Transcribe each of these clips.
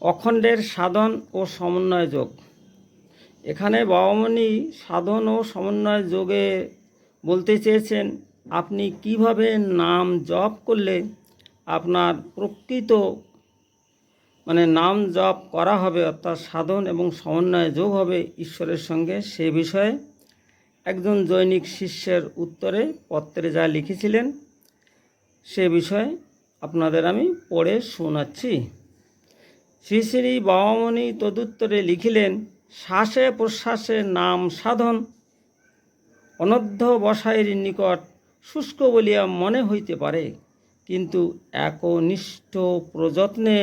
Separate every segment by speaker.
Speaker 1: অখণ্ডের সাধন ও সমন্বয় যোগ। এখানে বাবামণি সাধন ও সমন্বয় যোগে বলতে চেয়েছেন, আপনি কীভাবে নাম জপ করলে আপনার প্রকৃত মানে নাম জপ করা হবে, অর্থাৎ সাধন এবং সমন্বয় যোগ হবে ঈশ্বরের সঙ্গে? সে বিষয়ে একজন জৈনিক শিষ্যের উত্তরে পত্রে যা লিখেছিলেন, সে বিষয়ে আপনাদের আমি পড়ে শোনাচ্ছি। শ্রী শ্রী বাবামণি তদুত্তরে লিখিলেন, শ্বাসে প্রশ্বাসে নাম সাধন, অনধ্য বসায়ের নিকট শুষ্ক বলিয়া মনে হইতে পারে। কিন্তু একনিষ্ঠ প্রযত্নে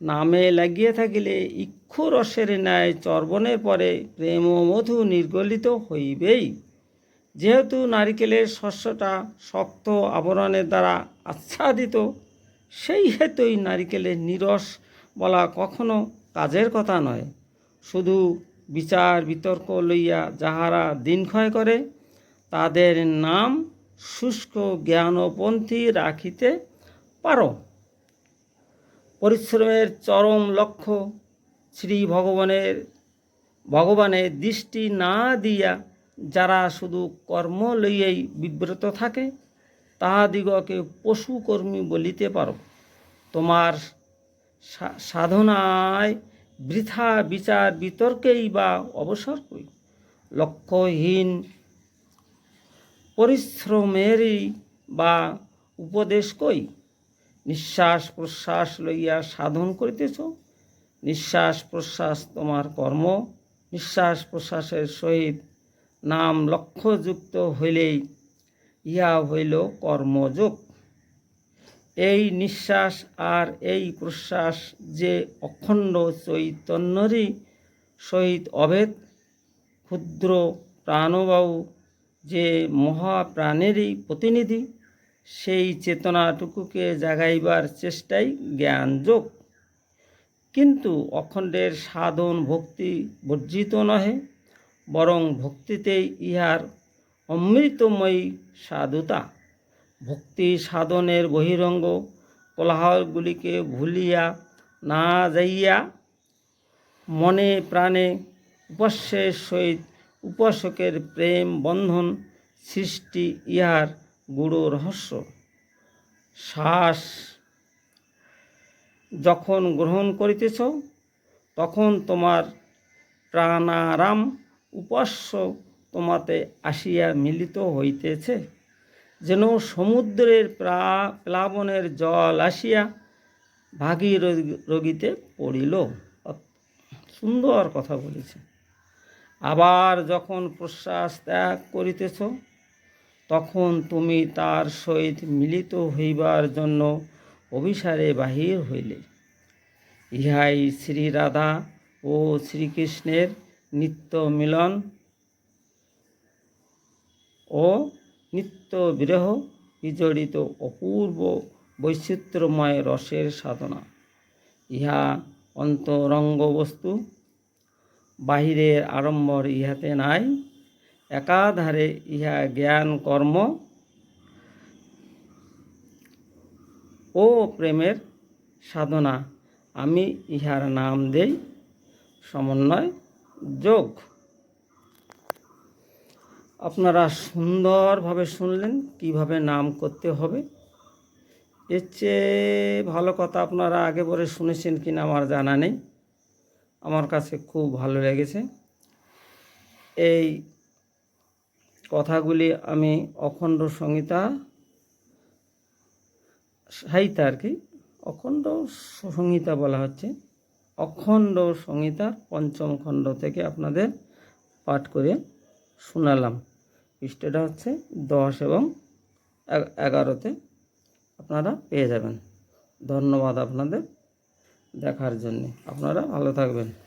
Speaker 1: নামে লাগিয়ে থাকিলে ইক্ষুরসের ন্যায় চর্বণের পরে প্রেম মধু নির্গলিত হইবেই। যেহেতু নারিকেলের শস্যটা শক্ত আবরণের দ্বারা আচ্ছাদিত সেই হেতুই নারিকেলের নিরস বলা কখনো কাজের কথা নয়। শুধু বিচার, বিতর্ক লইয়া যাহারা দিনক্ষয় করে, তাদের নাম শুষ্ক জ্ঞানপন্থী রাখিতে পারো। পরিশ্রমের চরম লক্ষ্য শ্রী ভগবানের ভগবানের দৃষ্টি না দিয়া যারা শুধু কর্ম লইয়াই বিব্রত থাকে তাহাদিগকে পশুকর্মী বলিতে পারো। তোমার সাধনায় বৃথা বিচার বিতর্কেই বা অবসর কই? লক্ষ্যহীন পরিশ্রমেরই বা উপদেশ কই? নিঃশ্বাস প্রশ্বাস লইয়া সাধন করিতেছ? নিঃশ্বাস প্রশ্বাস তোমার কর্ম? নিঃশ্বাস প্রশ্বাসের সহিত নাম লক্ষ্যযুক্ত হইলেই ইহা হইল কর্মযোগ। এই নিঃশ্বাস আর এই প্রশ্বাস যে অখণ্ড চৈতন্যরই সহিত অভেদ, ক্ষুদ্র প্রাণবায়ু যে মহাপ্রাণেরই প্রতিনিধি, সেই চেতনাটুকুকে জাগাইবার চেষ্টাই জ্ঞানযোগ। কিন্তু অখণ্ডের সাধন ভক্তি বর্জিত নহে, বরং ভক্তিতেই ইহার অমৃতময়ী সাধুতা। ভক্তি সাধনের বহিরঙ্গ কোলাহলগুলিকে ভুলিয়া না যাইয়া মনে প্রাণে উপাস্যের সহিত উপাসকের প্রেম বন্ধন সৃষ্টি ইহার গুড় রহস্য। শ্বাস যখন গ্রহণ করিতেছ, তখন তোমার প্রাণারাম উপাস্য তোমাতে আসিয়া মিলিত হইতেছে। যেন সমুদ্রের প্লাবনের জল আসিয়া ভাগীরথীতে পড়িল। সুন্দর কথা বলেছে। আবার যখন প্রশ্বাস ত্যাগ করিতেছ, তখন তুমি তার সহিত মিলিত হইবার জন্য অভিসারে বাহির হইলে। ইহাই শ্রী রাধা ও শ্রীকৃষ্ণের নিত্য মিলন। ও নিত্য বিরহ বিজড়িত অপূর্ব বৈচিত্র্যময় রসের সাধনা। ইহা অন্তরঙ্গ বস্তু বাহিরের আড়ম্বর ইহাতে নাই। একাধারে ইহা জ্ঞান, কর্ম ও প্রেমের সাধনা। আমি ইহার নাম দেই সমন্বয়, যোগ। আপনারা সুন্দরভাবে শুনলেন কীভাবে নাম করতে হবে। এর চেয়ে ভালো কথা আপনারা আগে পরে শুনেছেন কিনা আমার জানা নেই। আমার কাছে খুব ভালো লেগেছে। এই কথাগুলি আমি অখণ্ড সংহিতা সাহিত্য আর কি, অখণ্ড সংহিতা বলা হচ্ছে। অখণ্ড সংহিতার পঞ্চম খণ্ড থেকে আপনাদের পাঠ করে শোনালাম। পৃষ্ঠাটা হচ্ছে দশ এবং এগ- এগারোতে আপনারা পেয়ে যাবেন। ধন্যবাদ আপনাদের দেখার জন্যে। আপনারা ভালো থাকবেন।